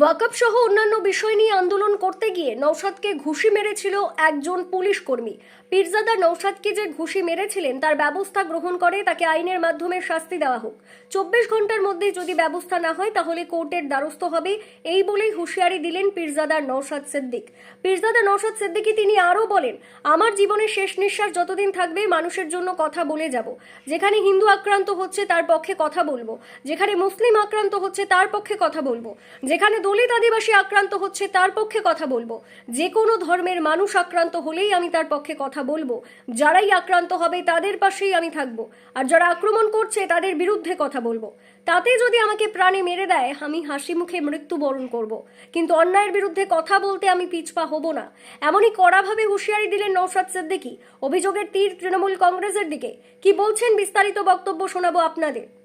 ওয়াকআপ সহ অন্যান্য বিষয় নিয়ে আন্দোলন করতে গিয়ে নৌসাদকে ঘুষি মেরেছিল একজন পুলিশ কর্মী। পীরজাদা নৌসাদকে যে ঘুষি মেরেছিলেন, তার ব্যবস্থা গ্রহণ করে তাকে আইনের মাধ্যমে শাস্তি দেওয়া হোক। চব্বিশ ঘণ্টার মধ্যে যদি ব্যবস্থা না হয়, তাহলে কোর্টের দ্বারস্থ হবে, এই বলেই হুঁশিয়ারি দিলেন পীরজাদা নৌসাদ সিদ্দিক। পীরজাদা নৌসাদ সিদ্দিকি তিনি আরও বলেন, আমার জীবনের শেষ নিঃশ্বাস যতদিন থাকবে, মানুষের জন্য কথা বলে যাব। যেখানে হিন্দু আক্রান্ত হচ্ছে, তার পক্ষে কথা বলব। যেখানে মুসলিম আক্রান্ত হচ্ছে, তার পক্ষে কথা বলব। যেখানে দলিত আদিবাসী আক্রান্ত হচ্ছে, তার পক্ষে কথা বলব। যে কোনো ধর্মের মানুষ আক্রান্ত হলেই আমি তার পক্ষে কথা বলব। যারাই আক্রান্ত হবে, তাদের পাশেই আমি থাকব। আর যারা আক্রমণ করছে, তাদের বিরুদ্ধে কথা বলব। তাতে যদি আমাকে প্রাণে মেরে দেয়, আমি হাসি মুখে মৃত্যুবরণ করব। কিন্তু অন্যায়ের বিরুদ্ধে কথা বলতে আমি পিছপা হব না। এমনই কড়াভাবে হুঁশিয়ারি দিলেন নৌসাদ সিদ্দিকি। অভিযোগের তীর তৃণমূল কংগ্রেসের দিকে। কি বলছেন বিস্তারিত বক্তব্য শোনাবো আপনাদের।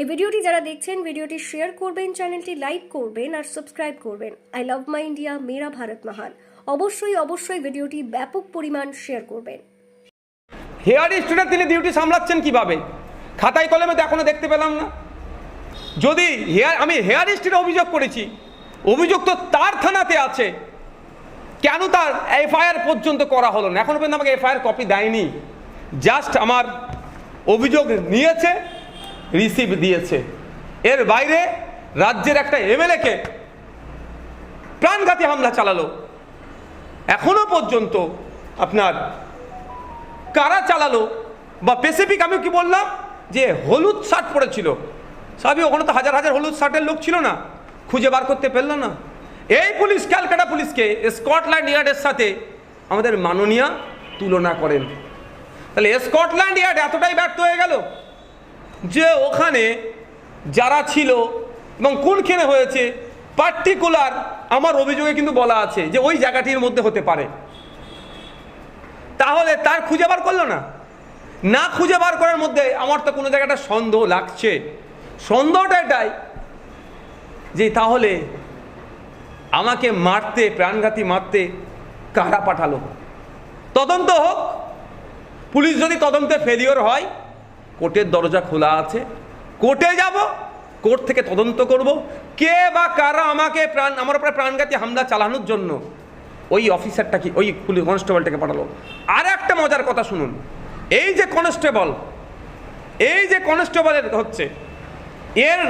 এই ভিডিওটি যারা দেখছেন, ভিডিওটি শেয়ার করবেন চ্যানেলটি লাইক করবেন আর সাবস্ক্রাইব করবেন। আই লাভ মাই ইন্ডিয়া মেরা ভারত মহান অবশ্যই অবশ্যই ভিডিওটি ব্যাপক পরিমাণ শেয়ার করবেন। হেয়ার স্টুডেন্ট তিনি ডিউটি সামলাচ্ছেন কীভাবে? খাতায় কলমে তো এখনও দেখতে পেলাম না। যদি হেয়ার আমি হেয়ার স্টুডেন্ট অভিযোগ করেছি। অভিযোগ তো তার থানাতে আছে। কেন তার এফআইআর পর্যন্ত করা হলো না? এখনও পর্যন্ত আমাকে এফআইআর কপি দেয়নি। জাস্ট আমার অভিযোগ নিয়েছে। রিসিভ দিয়েছে। এর বাইরে রাজ্যের একটা এমএলএকে প্রাণঘাতী হামলা চালালো। এখনও পর্যন্ত আপনার কারা চালালো বা স্পেসিফিক আমি কি বললাম যে হলুদ শার্ট পরেছিল। সবই ওখানে তো হাজার হাজার হলুদ শার্টের লোক ছিল না। খুঁজে বার করতে পারল না। এই পুলিশ, ক্যালকাটা পুলিশকে স্কটল্যান্ড ইয়ার্ডের সাথে আমাদের মাননীয়া তুলনা করেন। তাহলে স্কটল্যান্ড ইয়ার্ড এতটাই ব্যর্থ হয়ে গেল যে ওখানে যারা ছিল এবং কোন কোনখানে হয়েছে পার্টিকুলার আমার অভিযোগে কিন্তু বলা আছে যে ওই জায়গাটির মধ্যে হতে পারে। তাহলে তার খুঁজে বার করল না? না খুঁজে বার করার মধ্যে আমার তো কোনো জায়গাটা সন্দেহ লাগছে। সন্দেহটা এটাই যে তাহলে আমাকে মারতে, প্রাণঘাতী মারতে কারা পাঠালো? তদন্ত হোক, পুলিশ যদি তদন্তে ফেলিওর হয় কোর্টের দরজা খোলা আছে। কোর্টে যাব, কোর্ট থেকে তদন্ত করব। কে বা কারা আমাকে প্রাণ, আমার উপরে প্রাণঘাতী হামলা চালানোর জন্য ওই অফিসারটা কি, ওই পুলিশ কনস্টেবলটাকে পাঠালো? আর একটা মজার কথা শুনুন। এই যে কনস্টেবল, এই যে কনস্টেবলের হচ্ছে, এর,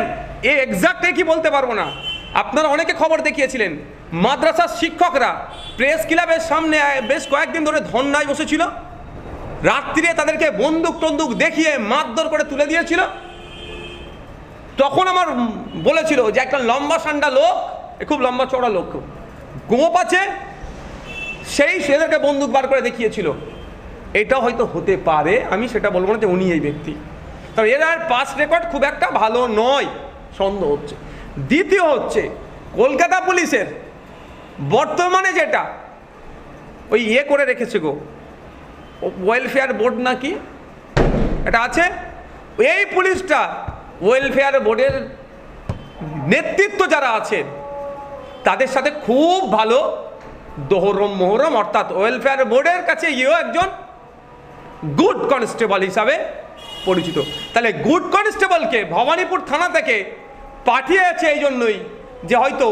এ এক্সাক্ট কি বলতে পারব না। আপনারা অনেকে খবর দেখিয়েছিলেন, মাদ্রাসার শিক্ষকরা প্রেস ক্লাবের সামনে বেশ কয়েকদিন ধরে ধর্নায় বসেছিল। রাত্রিরে তাদেরকে বন্দুক টন্দুক দেখিয়ে মারধর করে তুলে দিয়েছিল। তখন আমার বলেছিল যে একটা লম্বা সান্ডা লোক খুব লম্বা চড়া লোক, গোপ আছে, সেই সেদেরকে বন্দুক বার করে দেখিয়েছিল। এটা হয়তো হতে পারে, আমি সেটা বলব না যে উনি এই ব্যক্তি। তবে এর পাস রেকর্ড খুব একটা ভালো নয়, সন্দেহ হচ্ছে। দ্বিতীয় হচ্ছে, কলকাতা পুলিশের বর্তমানে যেটা, ওই ইয়ে করে রেখেছে গো ওয়েলফেয়ার বোর্ড নাকি? এটা আছে? এই পুলিশটা ওয়েলফেয়ার বোর্ডের নেতৃত্ব যারা আছেন, তাদের সাথে খুব ভালো দোহরম মোহরম, অর্থাৎ ওয়েলফেয়ার বোর্ডের কাছে ইয়েও একজন গুড কনস্টেবল হিসাবে পরিচিত। তাহলে গুড কনস্টেবলকে ভবানীপুর থানা থেকে পাঠিয়েছে এই জন্যই যে হয়তো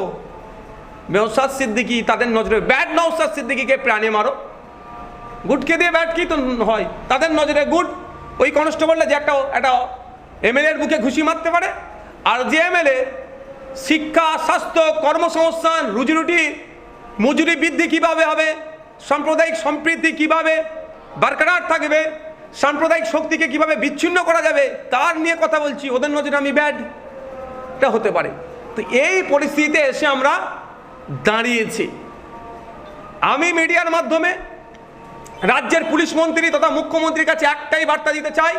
নৌসাদ সিদ্দিকি তাদের নজরে ব্যাড নৌসাদ সিদ্দিকিকে প্রাণে মারো। গুডকে দিয়ে ব্যাট কি তো হয়? তাদের নজরে গুড ওই কনস্টেবলটা যে একটা একটা এমএলএর বুকে ঘুষি মারতে পারে, আর যে এমএলএ শিক্ষা, স্বাস্থ্য, কর্মসংস্থান, রুজিরুটি, মজুরি বৃদ্ধি কীভাবে হবে, সাম্প্রদায়িক সম্প্রীতি কীভাবে বারকরার থাকবে, সাম্প্রদায়িক শক্তিকে কীভাবে বিচ্ছিন্ন করা যাবে, তার নিয়ে কথা বলছি। ওদের নজরে আমি ব্যাড এটা হতে পারে। তো এই পরিস্থিতিতে এসে আমরা দাঁড়িয়েছি। আমি মিডিয়ার মাধ্যমে রাজ্যের পুলিশ মন্ত্রী তথা মুখ্যমন্ত্রীর কাছে একটাই বার্তা দিতে চাই,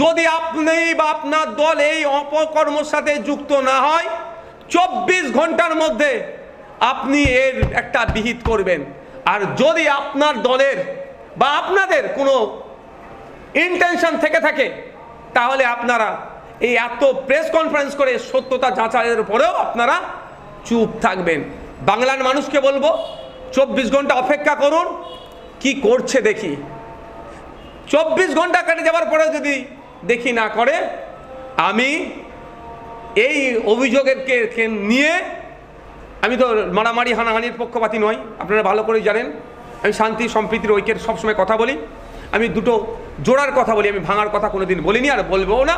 যদি আপনি বা আপনার দল এই অপকর্মর সাথে যুক্ত না হয়, চব্বিশ ঘণ্টার মধ্যে আপনি এর একটা বিহিত করবেন। আর যদি আপনার দলের বা আপনাদের কোনো ইন্টেনশন থেকে থাকে, তাহলে আপনারা এই এত প্রেস কনফারেন্স করে সত্যতা যাচাইয়ের পরেও আপনারা চুপ থাকবেন। বাংলার মানুষকে বলব, চব্বিশ ঘণ্টা অপেক্ষা করুন কি করছে দেখি। চব্বিশ ঘণ্টা কেটে যাওয়ার পরে যদি দেখি না করে, আমি এই অভিযোগেরকে কে নিয়ে আমি তো মারামারি, হানাহানির পক্ষপাতী নই, আপনারা ভালো করেই জানেন। আমি শান্তি, সম্প্রীতির, ঐক্যের সবসময় কথা বলি। আমি দুটো জোড়ার কথা বলি, আমি ভাঙার কথা কোনোদিন বলিনি আর বলবও না।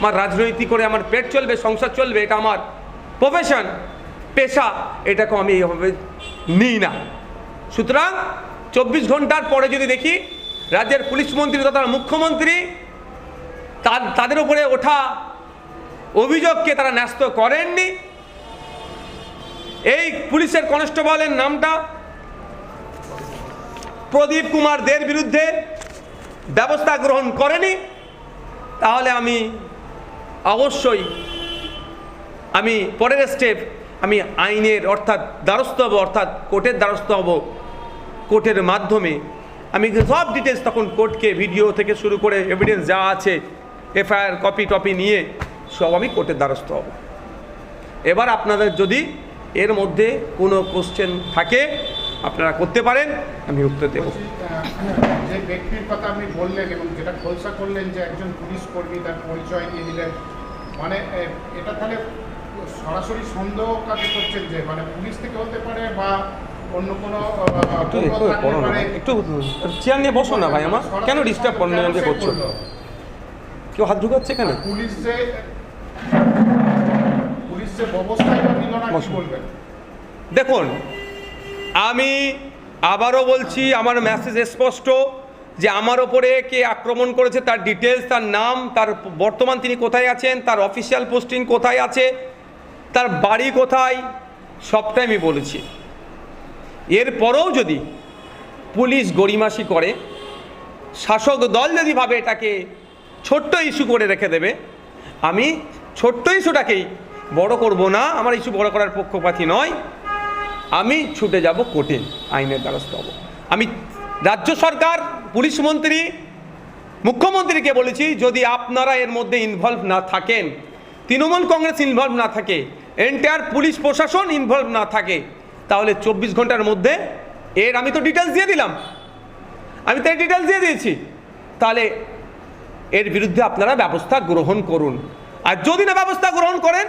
আমার রাজনৈতিক করে আমার পেট চলবে, সংসার চলবে, এটা আমার প্রফেশন পেশা এটাকে আমি এইভাবে নিই না। সুতরাং চব্বিশ ঘণ্টার পরে যদি দেখি রাজ্যের পুলিশ মন্ত্রী তথা মুখ্যমন্ত্রী তাদের উপরে ওঠা অভিযোগকে তারা ন্যস্ত করেননি। এই পুলিশের কনস্টেবলের নামটা প্রদীপ কুমার দের বিরুদ্ধে ব্যবস্থা গ্রহণ করেনি। তাহলে আমি অবশ্যই, আমি পরের স্টেপ আমি আইনের অর্থাৎ দ্বারস্থ হব, অর্থাৎ কোর্টের দ্বারস্থ হব কোর্টের মাধ্যমে, আমি সব ডিটেলস তখন কোর্টকে ভিডিও থেকে শুরু করে এভিডেন্স যা আছে, এফআইআর কপি টপি নিয়ে সব আমি কোর্টের দ্বারস্থ হব। এবার আপনাদের যদি এর মধ্যে কোনো কোশ্চেন থাকে, আপনারা করতে পারেন, আমি উত্তর দেবো। যে ব্যক্তির কথা আপনি বললেন এবং যেটা খোলসা করলেন যে একজন পুলিশ কর্মী তার পরিচয় দিয়ে দিলেন মানে এটা তাহলে সরাসরি সন্দেহ কাকে করছেন যে মানে পুলিশ থেকে হতে পারে বা একটু না একটু চেয়ার নিয়ে বসো না ভাই আমার। কেন ডিস্টার্ব কেন যে করছ? কেউ হাত ঢুকাচ্ছে কেন পুলিশ যে পুলিশ যে ব্যবস্থায় নিল না কি বলবেন? দেখুন আমি আবারও বলছি আমার মেসেজ স্পষ্ট যে আমার ওপরে কে আক্রমণ করেছে তার ডিটেলস তার নাম তার বর্তমান তিনি কোথায় আছেন তার অফিসিয়াল পোস্টিং কোথায় আছে তার বাড়ি কোথায় সবটাই আমি বলেছি। এরপরেও যদি পুলিশ গড়িমাসি করে, শাসক দল যদি ভাবে এটাকে ছোট্ট ইস্যু করে রেখে দেবে, আমি ছোট্ট ইস্যুটাকেই বড় করব না, আমার ইস্যু বড় করার পক্ষপাতী নয়, আমি ছুটে যাব কোর্টে, আইনের দ্বারস্থ হব। আমি রাজ্য সরকার, পুলিশ মন্ত্রী, মুখ্যমন্ত্রীকে বলেছি, যদি আপনারা এর মধ্যে ইনভলভ না থাকেন, তৃণমূল কংগ্রেস ইনভলভ না থাকে এন্টায়ার পুলিশ প্রশাসন ইনভলভ না থাকে তাহলে চব্বিশ ঘণ্টার মধ্যে এর আমি তো ডিটেলস দিয়ে দিলাম। আমি তাই ডিটেলস দিয়ে দিয়েছি। তাহলে এর বিরুদ্ধে আপনারা ব্যবস্থা গ্রহণ করুন। আর যদি না ব্যবস্থা গ্রহণ করেন,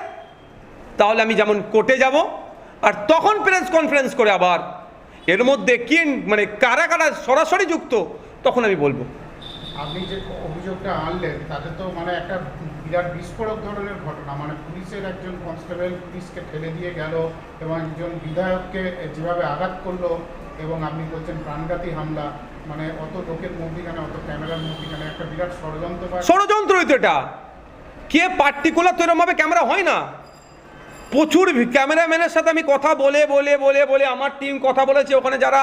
তাহলে আমি যেমন কোর্টে যাব, আর তখন প্রেস কনফারেন্স করে আবার এর মধ্যে কি মানে কারা কারা সরাসরি যুক্ত, তখন আমি বলব। আপনি যে অভিযোগটা আনলেন, তাতে তো মানে একটা বিরাট বিস্ফোরক ধরনের ঘটনা মানে পুলিশের একজন কনস্টেবল পুলিশকে ঠেলে দিয়ে গেল এবং একজন বিধায়ককে যেভাবে আঘাত করল এবং আপনি বলছেন প্রাণঘাতী হামলা মানে অত লোকের মধ্যিখানে অত ক্যামেরার মধ্যিখানে একটা বিরাট ষড়যন্ত্র ষড়যন্ত্রই তো এটা। কে পার্টিকুলার তো এরমভাবে ক্যামেরা হয় না? প্রচুর ক্যামেরাম্যানের সাথে আমি কথা বলে বলে বলে বলে আমার টিম কথা বলেছে। ওখানে যারা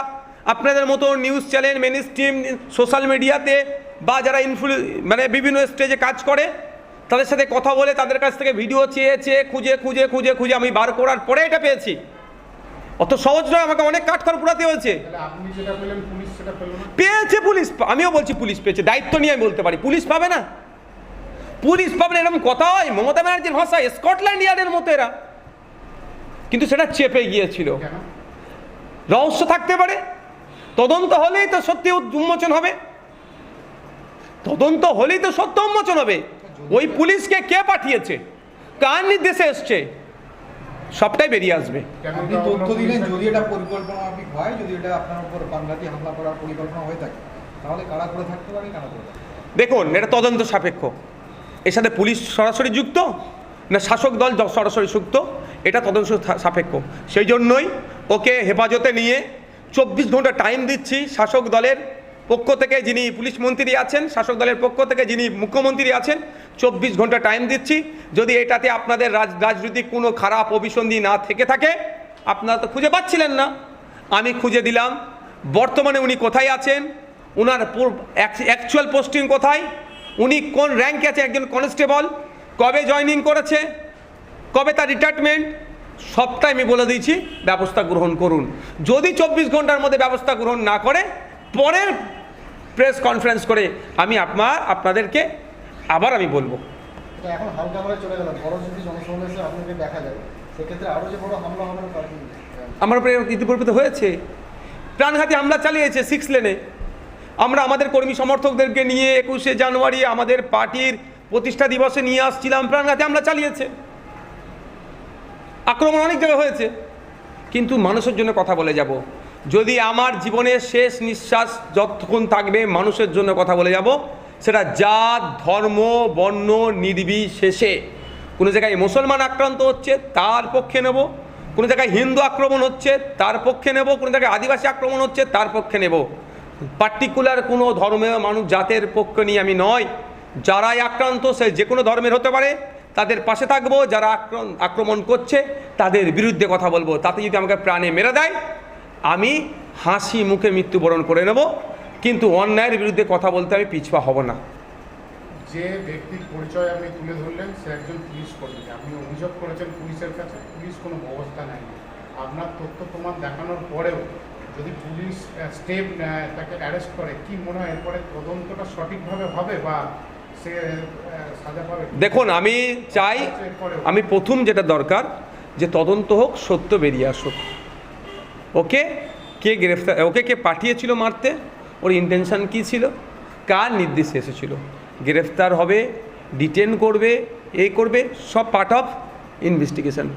আপনাদের মতো news channel main team social মিডিয়াতে বা যারা ইনফ্লু মানে বিভিন্ন স্টেজে কাজ করে তাদের সাথে কথা বলে তাদের কাছ থেকে ভিডিও চেয়ে চেয়ে খুঁজে খুঁজে খুঁজে খুঁজে আমি বার করার পরে এটা পেয়েছি। অত সহজ নয় আমাকে অনেক কাঠখড় পুরাতে হয়েছে। পেয়েছে পুলিশ আমিও বলছি পুলিশ পেয়েছে দায়িত্ব নিয়ে আমি বলতে পারি পুলিশ পাবে না। পুলিশ পাবে না এরকম কথা হয় মমতা ব্যানার্জির ভাষায় স্কটল্যান্ড ইয়ার্ডের মতো এরা। কিন্তু সেটা চেপে গিয়েছিল। রহস্য থাকতে পারে তদন্ত হলেই তো সত্যি উন্মোচন হবে। তদন্ত হলেই তো সত্য উন্মোচন হবে। ওই পুলিশকে কে পাঠিয়েছে? কার নির্দেশে এসছে? সবটাই বেরিয়ে আসবে। কেন আপনি তা অন্য তথ্য দিলেন যদি এটা পরিকল্পনা হয় যদি এটা আপনার উপর প্রাণঘাতী হামলা করার পরিকল্পনা হয়ে থাকে তাহলে কারা করে থাকতে পারে কারা করে দেখুন এটা তদন্ত সাপেক্ষ। এর সাথে পুলিশ সরাসরি যুক্ত না শাসক দল সরাসরি যুক্ত এটা তদন্ত সাপেক্ষ। সেই জন্যই ওকে হেফাজতে নিয়ে চব্বিশ ঘণ্টা টাইম দিচ্ছি শাসক দলের পক্ষ থেকে যিনি পুলিশ মন্ত্রী আছেন শাসক দলের পক্ষ থেকে যিনি মুখ্যমন্ত্রী আছেন চব্বিশ ঘণ্টা টাইম দিচ্ছি। যদি এটাতে আপনাদের রাজ রাজনৈতিক কোনো খারাপ অভিসন্ধি না থেকে থাকে, আপনারা তো খুঁজে পাচ্ছিলেন না। আমি খুঁজে দিলাম, বর্তমানে উনি কোথায় আছেন ওনার অ্যাকচুয়াল পোস্টিং কোথায়, উনি কোন র্যাঙ্কে আছে একজন কনস্টেবল কবে জয়নিং করেছে, কবে তার রিটায়ারমেন্ট সবটাই আমি বলে দিয়েছি, ব্যবস্থা গ্রহণ করুন। যদি চব্বিশ ঘণ্টার মধ্যে ব্যবস্থা গ্রহণ না করে, পরের প্রেস কনফারেন্স করে আমি আপনার, আপনাদেরকে আবার আমি বলব। এখন হালকা করে চলে গেল বড় যদি জনসমাবেশে আপনাকে দেখা যায় সেক্ষেত্রে আরও যে বড় হামলা হবে না তার কি আমার উপরে ইতিপূর্বে হয়েছে। প্রাণঘাতী হামলা চালিয়েছে সিক্স লেনে আমরা আমাদের কর্মী সমর্থকদেরকে নিয়ে একুশে জানুয়ারি আমাদের পার্টির প্রতিষ্ঠা দিবসে নিয়ে আসছিলাম। প্রাণঘাতী হামলা চালিয়েছে। আক্রমণ অনেক জায়গায় হয়েছে। কিন্তু মানুষের জন্য কথা বলে যাব। যদি আমার জীবনের শেষ নিঃশ্বাস যতক্ষণ থাকবে মানুষের জন্য কথা বলে যাব। সেটা জাত, ধর্ম, বর্ণ, নির্বিশেষে। কোনো জায়গায় মুসলমান আক্রান্ত হচ্ছে, তার পক্ষে নেব। কোনো জায়গায় হিন্দু আক্রমণ হচ্ছে, তার পক্ষে নেব। কোনো জায়গায় আদিবাসী আক্রমণ হচ্ছে, তার পক্ষে নেব। পার্টিকুলার কোনো ধর্মের মানুষ জাতের পক্ষে নিয়ে আমি নয় যারাই আক্রান্ত, সে যে কোনো ধর্মের হতে পারে। তাদের পাশে থাকব, যারা আক্রমণ করছে, তাদের বিরুদ্ধে কথা বলব। তাতে যদি আমাকে প্রাণে মেরে দেয়, আমি হাসি মুখে মৃত্যুবরণ করে নেব। কিন্তু অন্যায়ের বিরুদ্ধে কথা বলতে আমি পিছপা হব না। যে ব্যক্তির পরিচয় আপনি তুলে ধরলেন সে একজন পুলিশ কর্মী। আপনি অভিযোগ করেছেন পুলিশের কাছে পুলিশ কোনো ব্যবস্থা নেয়নি। আপনার তথ্য প্রমাণ দেখানোর পরেও যদি পুলিশ স্টেপ নেয় তাকে অ্যারেস্ট করে কি মনে হয় এরপরে তদন্তটা সঠিকভাবে হবে বা সে সাজা পাবে? দেখুন আমি চাই এরপরেও। আমি প্রথম যেটা দরকার যে তদন্ত হোক সত্য বেরিয়ে আসুক। ওকে? কে গ্রেফতার ওকে কে পাঠিয়েছিল মারতে? ওর ইন্টেনশন কী ছিল? কার নির্দেশে এসেছিল? গ্রেফতার হবে ডিটেন করবে এই করবে সব পার্ট অফ ইনভেস্টিগেশন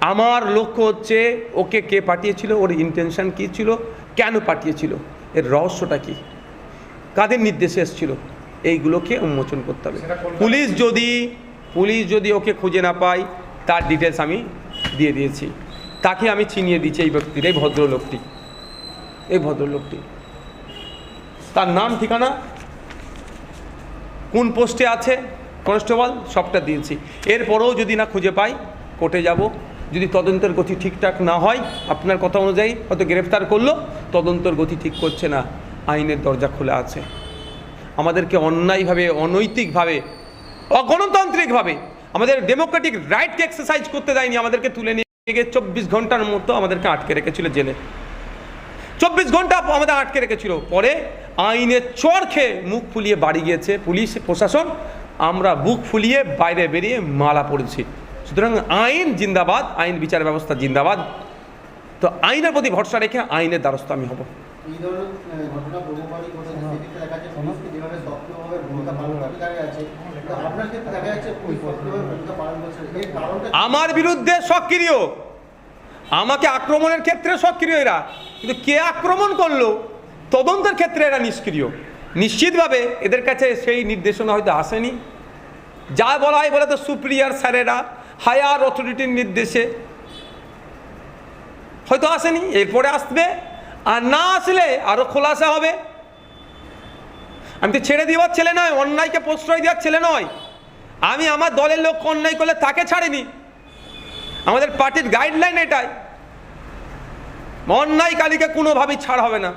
আমার লক্ষ্য হচ্ছে ওকে কে পাঠিয়েছিল ওর ইন্টেনশন কী ছিল কেন পাঠিয়েছিল এর রহস্যটা কী? কাদের নির্দেশে এসেছিল? এইগুলোকে উন্মোচন করতে হবে। পুলিশ যদি পুলিশ যদি ওকে খুঁজে না পায় তার ডিটেলস আমি দিয়ে দিয়েছি। তাকে আমি চিনিয়ে দিচ্ছি এই ব্যক্তির এই ভদ্রলোকটি। এই ভদ্রলোকটি। তার নাম, ঠিকানা? কোন পোস্টে আছে? কনস্টেবল, সবটা দিয়েছি। এরপরেও যদি না খুঁজে পাই, কোর্টে যাব। যদি তদন্তের গতি ঠিকঠাক না হয়, আপনার কথা অনুযায়ী হয়তো গ্রেফতার করল, তদন্তের গতি ঠিক করছে না। আইনের দরজা খোলা আছে। আমাদেরকে অন্যায়ভাবে, অনৈতিকভাবে, অগণতান্ত্রিকভাবে আমাদের ডেমোক্রেটিক রাইটকে এক্সারসাইজ করতে দেয়নি, আমাদেরকে তুলে নিয়ে চব্বিশ ঘণ্টার মতো আমাদেরকে আটকে রেখেছিল জেলে। চব্বিশ ঘণ্টা আমাদের আটকে রেখেছিল। পরে আইনের চর খেয়ে মুখ ফুলিয়ে বাড়ি গিয়েছে পুলিশ প্রশাসন। আমরা বুক ফুলিয়ে বাইরে বেরিয়ে মালা পড়েছি সুতরাং আইন জিন্দাবাদ আইন বিচার ব্যবস্থা জিন্দাবাদ। তো আইনের প্রতি ভরসা রেখে আইনের দ্বারস্থ আমি হব। কি? আমার বিরুদ্ধে সক্রিয়। আমাকে আক্রমণের ক্ষেত্রে সক্রিয় এরা। কিন্তু কে আক্রমণ করল? তদন্তের ক্ষেত্রে এরা নিষ্ক্রিয়। নিশ্চিতভাবে এদের কাছে সেই নির্দেশনা হয়তো আসেনি। যা বলা হয় বলে তো সুপ্রিয়ার স্যারেরা, হায়ার অথরিটির নির্দেশে। হয়তো আসেনি, এরপরে আসবে। আর না আসলে আরও খোলাসা হবে। আমি তো ছেড়ে দেওয়ার ছেলে নয়, অন্যায়কে প্রশ্রয় দেওয়ার ছেলে নয়। আমি আমার দলের লোক অন্যায় করলে তাকে ছাড়িনি। আমাদের পার্টির গাইডলাইন এটাই। অন্যায়কারীকে কোনোভাবেই ছাড় হবে না।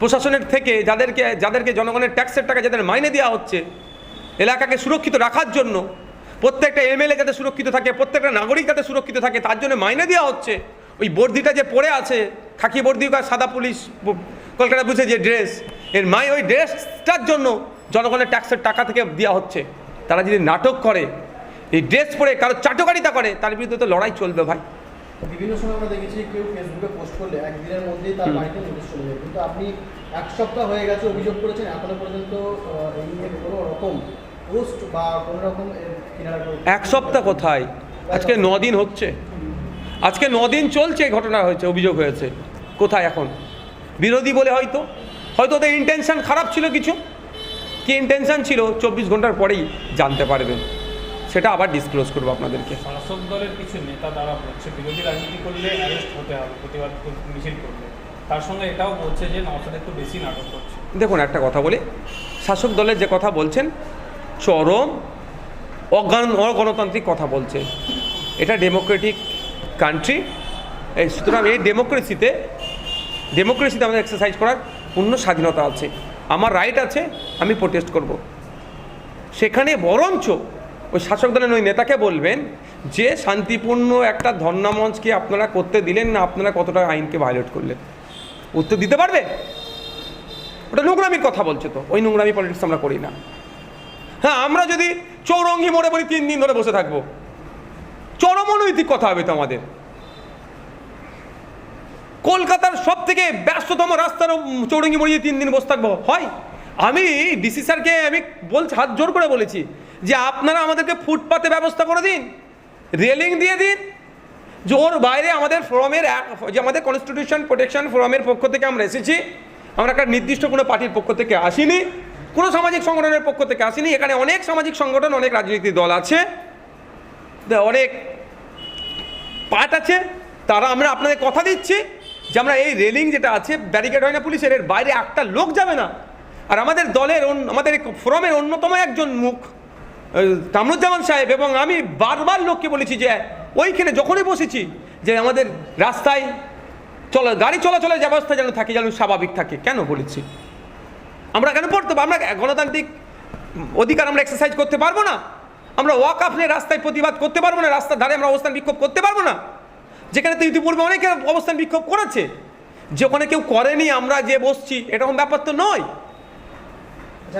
প্রশাসনের থেকে যাদেরকে যাদেরকে জনগণের ট্যাক্সের টাকা যাদের মাইনে দেওয়া হচ্ছে, এলাকাকে সুরক্ষিত রাখার জন্য, প্রত্যেকটা এমএলএ যাতে সুরক্ষিত থাকে, প্রত্যেকটা নাগরিক যাতে সুরক্ষিত থাকে, তার জন্য মাইনে দেওয়া হচ্ছে। ওই বর্দিটা যে পড়ে আছে, খাকি বর্দি সাদা পুলিশ, কলকাতা বুঝে যে ড্রেস, এর মাই, ওই ড্রেসটার জন্য জনগণের ট্যাক্সের টাকা থেকে দেওয়া হচ্ছে। তারা যদি নাটক করে, এই ড্রেস পরে কারও চাটকারিতা করে, তার বিরুদ্ধে তো লড়াই চলবে ভাই। বিভিন্ন সময় আমরা দেখেছি কেউ ফেসবুকে পোস্ট করলে একদিনের মধ্যেই তার বাড়িতে নোটিশ চলে যায়। কিন্তু আপনি এক সপ্তাহ হয়ে গেছে অভিযোগ করেছেন এখনও পর্যন্ত এই নিয়ে কোনো রকম পোস্ট বা কোনো রকম এক সপ্তাহ কোথায়? আজকে দিন হচ্ছে। আজকে দিন চলছে ঘটনা হয়েছে অভিযোগ হয়েছে। কোথায় এখন? বিরোধী বলে হয়তো। হয়তো ওদের ইন্টেনশন খারাপ ছিল কিছু। কি ইন্টেনশন ছিল? চব্বিশ ঘণ্টার পরেই জানতে পারবেন। সেটা আবার ডিসক্লোজ করব আপনাদেরকে। শাসক দলের কিছু নেতা দ্বারা বলছে বিরোধী রাজনীতি করলে অ্যারেস্ট হতে হবে প্রতিবাদ মিছিল করলে। তার সঙ্গে এটাও বলছে যে নওশাদ একটু বেশি নাটক করছে। দেখুন একটা কথা বলি। শাসক দলের যে কথা বলছেন চরম অজ্ঞান অগণতান্ত্রিক কথা বলছে। এটা ডেমোক্রেটিক কান্ট্রি এই সুতরাং এই ডেমোক্রেসিতে ডেমোক্রেসিতে আমাদের এক্সারসাইজ করার পূর্ণ স্বাধীনতা আছে। আমার রাইট আছে আমি প্রোটেস্ট করব। সেখানে বরঞ্চ ওই শাসক দলের ওই নেতাকে বলবেন যে, শান্তিপূর্ণ একটা ধর্ণামঞ্চকে আপনারা করতে দিলেন না আপনারা কতটা আইনকে ভায়োলেট করলেন? উত্তর দিতে পারবে? ওটা নোংরামির কথা বলছে তো। ওই নোংরামি পলিটিক্স আমরা করি না। হ্যাঁ আমরা যদি চৌরঙ্গি মোড়ে বলি, তিন দিন ধরে বসে থাকব। চরম অনৈতিক কথা হবে তো আমাদের। কলকাতার সব থেকে ব্যস্ততম রাস্তার চৌরঙ্গি মোড়ে তিন দিন বসে থাকব। হয়? আমি ডিসি স্যারকে আমি বলছি, হাত জোর করে বলেছি। যে আপনারা আমাদেরকে ফুটপাতে ব্যবস্থা করে দিন, রেলিং দিয়ে দিন, যে ওর বাইরে আমাদের ফোরামের যে আমাদের কনস্টিটিউশন প্রোটেকশন ফোরামের পক্ষ থেকে আমরা এসেছি, আমরা একটা নির্দিষ্ট কোনো পার্টির পক্ষ থেকে আসিনি, কোনো সামাজিক সংগঠনের পক্ষ থেকে আসিনি, এখানে অনেক সামাজিক সংগঠন, অনেক রাজনৈতিক দল আছে অনেক পার্ট আছে, তারা আমরা আপনাদের কথা দিচ্ছি যে আমরা এই রেলিং যেটা আছে ব্যারিকেড হয় না পুলিশের, এর বাইরে একটা লোক যাবে না। আর আমাদের দলের আমাদের ফোরামের অন্যতম একজন মুখ কামরুজ্জামান সাহেব এবং আমি বারবার লোককে বলেছি যে ওইখানে যখনই বসেছি যে আমাদের রাস্তায় চলা, গাড়ি চলাচলের ব্যবস্থা যেন থাকে, যেন স্বাভাবিক থাকে। কেন বলেছি? আমরা কেন পড়তে? আমরা গণতান্ত্রিক অধিকার আমরা এক্সারসাইজ করতে পারব না? আমরা ওয়াক আপ নিয়ে রাস্তায় প্রতিবাদ করতে পারব না? রাস্তার ধারে আমরা অবস্থান বিক্ষোভ করতে পারব না? যেখানে তো ইতিপূর্বে অনেকে অবস্থান বিক্ষোভ করেছে। যে ওখানে কেউ করেনি, আমরা যে বসছি, এরকম ব্যাপার তো নয়।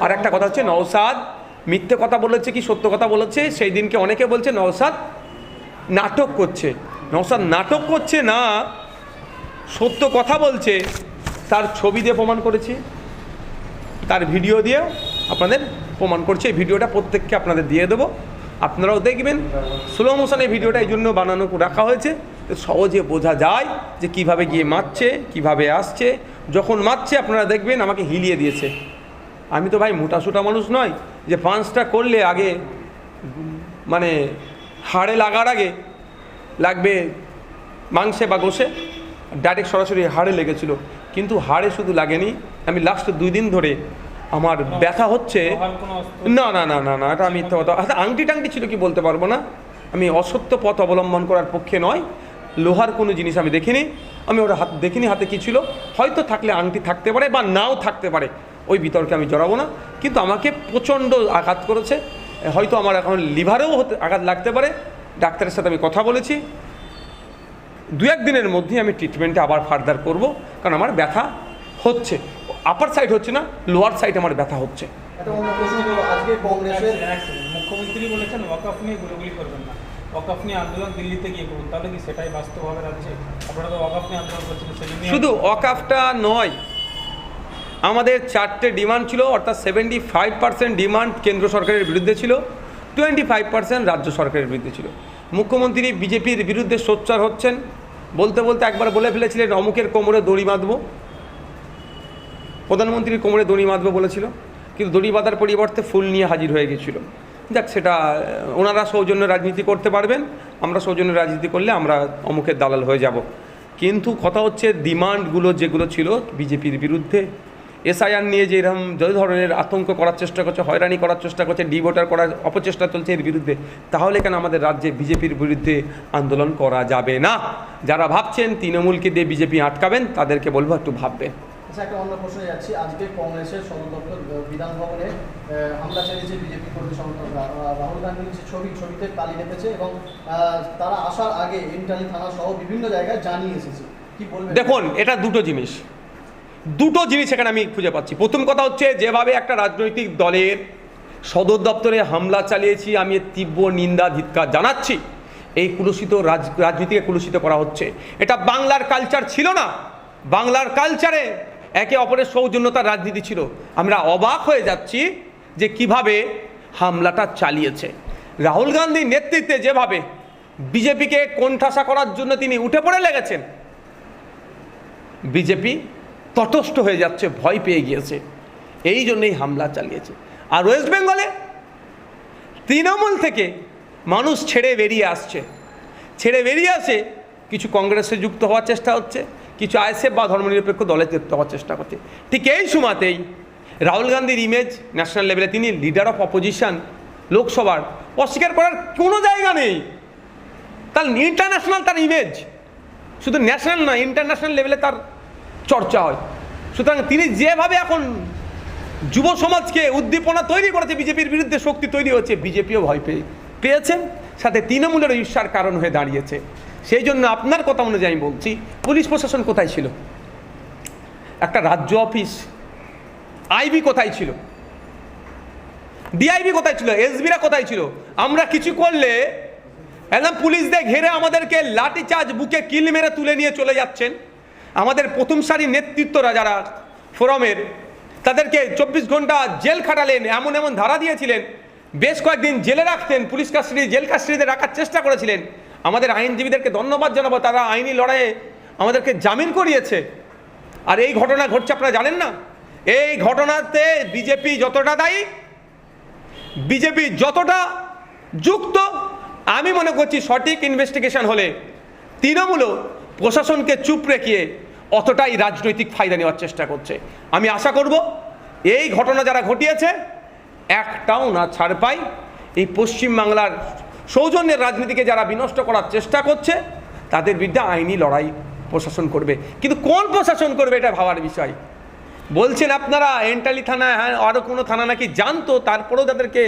আর একটা কথা হচ্ছে নওসাদ মিথ্যে কথা বলেছে কি সত্য কথা বলেছে? সেই দিনকে অনেকে বলছে নওসাদ নাটক করছে। নওসাদ নাটক করছে না, সত্য কথা বলছে। তার ছবি দিয়ে প্রমাণ করেছি। তার ভিডিও দিয়েও আপনাদের প্রমাণ করছে। এই ভিডিওটা প্রত্যেককে আপনাদের দিয়ে দেবো। আপনারাও দেখবেন স্লো মোশনে ভিডিওটা এই জন্য বানানো, রাখা হয়েছে। সহজে বোঝা যায় যে কীভাবে গিয়ে মারছে, কীভাবে আসছে। যখন মারছে, আপনারা দেখবেন আমাকে হিলিয়ে দিয়েছে। আমি তো ভাই মোটাসোটা মানুষ নয়, যে পাঁচটা করলে আগে মানে হাড়ে লাগার আগে লাগবে মাংসে বা গোষে ডাইরেক্ট সরাসরি হাড়ে লেগেছিল। কিন্তু হাড়ে শুধু লাগেনি, আমি লাস্ট দুই দিন ধরে আমার ব্যথা হচ্ছে। না না না না না, এটা আমি মিথ্যা কথা। আচ্ছা আংটি টাংটি ছিল কি বলতে পারব না? আমি অসত্য পথ অবলম্বন করার পক্ষে নয়। লোহার কোনো জিনিস আমি দেখিনি। আমি ওটা হাত, দেখিনি হাতে কি ছিল। হয়তো থাকলে আংটি থাকতে পারে বা নাও থাকতে পারে। ওই বিতর্কে আমি জড়াবো না। কিন্তু আমাকে প্রচণ্ড আঘাত করেছে। হয়তো আমার এখন লিভারেও হতে আঘাত লাগতে পারে। ডাক্তারের সাথে আমি কথা বলেছি। দু এক দিনের মধ্যেই আমি ট্রিটমেন্টে আবার ফার্দার করব। কারণ আমার ব্যথা হচ্ছে। আপার সাইড হচ্ছে না লোয়ার সাইড আমার ব্যথা হচ্ছে। মুখ্যমন্ত্রী বলেছেন নিয়ে গুলোগুলি করবেন না। নিয়ে আন্দোলন দিল্লিতে গিয়ে করুন। তাহলে কি সেটাই বাস্তব হবে রাজ্যে? আপনারা তো ওয়াকআপ নিয়ে আন্দোলন করছেন শুধু অকাফটা নয় আমাদের চারটে ডিমান্ড ছিল, অর্থাৎ সেভেন্টি ফাইভ পার্সেন্ট ডিমান্ড কেন্দ্র সরকারের বিরুদ্ধে ছিল টোয়েন্টি ফাইভ পার্সেন্ট রাজ্য সরকারের বিরুদ্ধে ছিল। মুখ্যমন্ত্রী বিজেপির বিরুদ্ধে সোচ্চার হচ্ছেন, বলতে বলতে একবার বলে ফেলেছিলেন, অমুকের কোমরে দড়ি বাঁধবো। প্রধানমন্ত্রীর কোমরে দড়ি বাঁধবো বলেছিল, কিন্তু দড়ি বাঁধার পরিবর্তে ফুল নিয়ে হাজির হয়ে গেছিল। যাক, সেটা, ওনারা সৌজন্য রাজনীতি করতে পারবেন, আমরা সৌজন্য রাজনীতি করলে আমরা অমুকের দালাল হয়ে যাব। কিন্তু কথা হচ্ছে, ডিমান্ডগুলো যেগুলো ছিল বিজেপির বিরুদ্ধে এসআইআর নিয়ে যে এরকম যে ধরনের আতঙ্ক করার চেষ্টা করছে হয়রানি করার চেষ্টা করছে ডিভোটার করার অপচেষ্টা চলছে এর বিরুদ্ধে তাহলে কেন আমাদের রাজ্যে বিজেপির বিরুদ্ধে আন্দোলন করা যাবে না? যারা ভাবছেন তৃণমূলকে দিয়ে বিজেপি আটকাবেন তাদেরকে বলব একটু ভাববেন। আচ্ছা একটা অন্য প্রশ্নে যাচ্ছি। আজকে কংগ্রেসের সদর বিধান ভবনে হামলা চালিয়েছে বিজেপি কর্মী সংগঠনরা রাহুল গান্ধীর যে ছবি ছবিতে তালি লেপেছে এবং তারা আসার আগে ইন্টালি থানা সহ বিভিন্ন জায়গায় জানিয়ে এসেছে। কি বলবেন? দেখুন এটা দুটো জিনিস। দুটো জিনিস এখানে আমি খুঁজে পাচ্ছি। প্রথম কথা হচ্ছে, যেভাবে একটা রাজনৈতিক দলের সদর দপ্তরে হামলা চালিয়েছি, আমি তীব্র নিন্দা ধিৎকার জানাচ্ছি। এই কুলুষিত রাজ রাজনীতিকে কুলুষিত করা হচ্ছে। এটা বাংলার কালচার ছিল না। বাংলার কালচারে একে অপরের সৌজন্যতার রাজনীতি ছিল। আমরা অবাক হয়ে যাচ্ছি যে কীভাবে হামলাটা চালিয়েছে। রাহুল গান্ধীর নেতৃত্বে যেভাবে বিজেপিকে কোণঠাসা করার জন্য তিনি উঠে পড়ে লেগেছেন, বিজেপি তটস্থ হয়ে যাচ্ছে, ভয় পেয়ে গিয়েছে। এই জন্যই হামলা চালিয়েছে। আর ওয়েস্ট বেঙ্গলে তৃণমূল থেকে মানুষ ছেড়ে বেরিয়ে আসছে। ছেড়ে বেরিয়ে আসে, কিছু কংগ্রেসে যুক্ত হওয়ার চেষ্টা হচ্ছে, কিছু আইএসএফ বা ধর্মনিরপেক্ষ দলে যুক্ত হওয়ার চেষ্টা করছে। ঠিক এই সময়তেই রাহুল গান্ধীর ইমেজ ন্যাশনাল লেভেলে তিনি লিডার অফ অপোজিশন লোকসভার, অস্বীকার করার কোনো জায়গা নেই। তার ইন্টারন্যাশনাল তার ইমেজ শুধু ন্যাশনাল নয় ইন্টারন্যাশনাল লেভেলে তার চর্চা হয়। সুতরাং তিনি যেভাবে এখন যুব সমাজকে উদ্দীপনা তৈরি করেছে, বিজেপির বিরুদ্ধে শক্তি তৈরি হচ্ছে বিজেপিও ভয় পেয়ে পেয়েছেন সাথে তৃণমূলের ঈর্ষার কারণ হয়ে দাঁড়িয়েছে। সেই জন্য আপনার কথা অনুযায়ী আমি বলছি, পুলিশ প্রশাসন কোথায় ছিল? একটা রাজ্য অফিস, আইবি কোথায় ছিল? ডিআইবি কোথায় ছিল? এসবিরা কোথায় ছিল? আমরা কিছু করলে, একদম পুলিশদের ঘেরে আমাদেরকে লাঠি চার্জ বুকে কিল মেরে তুলে নিয়ে চলে যাচ্ছেন। আমাদের প্রথম সারির নেতৃত্বরা যারা ফোরামের, তাদেরকে চব্বিশ ঘণ্টা জেল খাটালেন, এমন এমন ধারা দিয়েছিলেন। বেশ কয়েকদিন জেলে রাখতেন, পুলিশ কাস্টাডি, জেল কাস্টাডিতে রাখার চেষ্টা করেছিলেন। আমাদের আইনজীবীদেরকে ধন্যবাদ জানাব, তারা আইনি লড়াইয়ে আমাদেরকে জামিন করিয়েছে। আর এই ঘটনা ঘটছে, আপনারা জানেন না? এই ঘটনাতে বিজেপি যতটা দায়ী, বিজেপি যতটা যুক্ত, আমি মনে করছি সঠিক ইনভেস্টিগেশন হলে তৃণমূলও প্রশাসনকে চুপ রেখিয়ে অতটাই রাজনৈতিক ফায়দা নেওয়ার চেষ্টা করছে। আমি আশা করব এই ঘটনা যারা ঘটিয়েছে, একটাও না ছাড় পাই। এই পশ্চিমবাংলার সৌজন্যের রাজনীতিকে যারা বিনষ্ট করার চেষ্টা করছে, তাদের বিরুদ্ধে আইনি লড়াই প্রশাসন করবে। কিন্তু কোন প্রশাসন করবে এটা ভাবার বিষয়। বলছেন আপনারা, এন্টালি থানা হ্যাঁ আরও কোনো থানা নাকি জানতো, তারপরেও তাদেরকে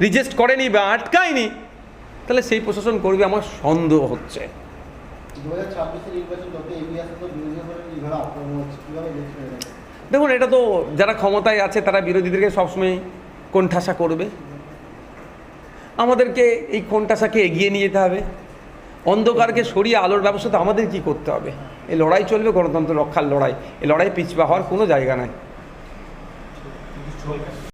রিজেস্ট করেনি বা আটকায়নি। তাহলে সেই প্রশাসন করবে আমার সন্দেহ হচ্ছে। দেখুন, এটা তো যারা ক্ষমতায় আছে, তারা বিরোধীদেরকে সবসময় কোণঠাসা করবে। আমাদেরকে এই কোণঠাসাকে এগিয়ে নিয়ে যেতে হবে। অন্ধকারকে সরিয়ে আলোর ব্যবস্থা তো আমাদের কি করতে হবে? এই লড়াই চলবে, গণতন্ত্র রক্ষার লড়াই। এই লড়াই পিছপা হওয়ার কোনো জায়গা নাই।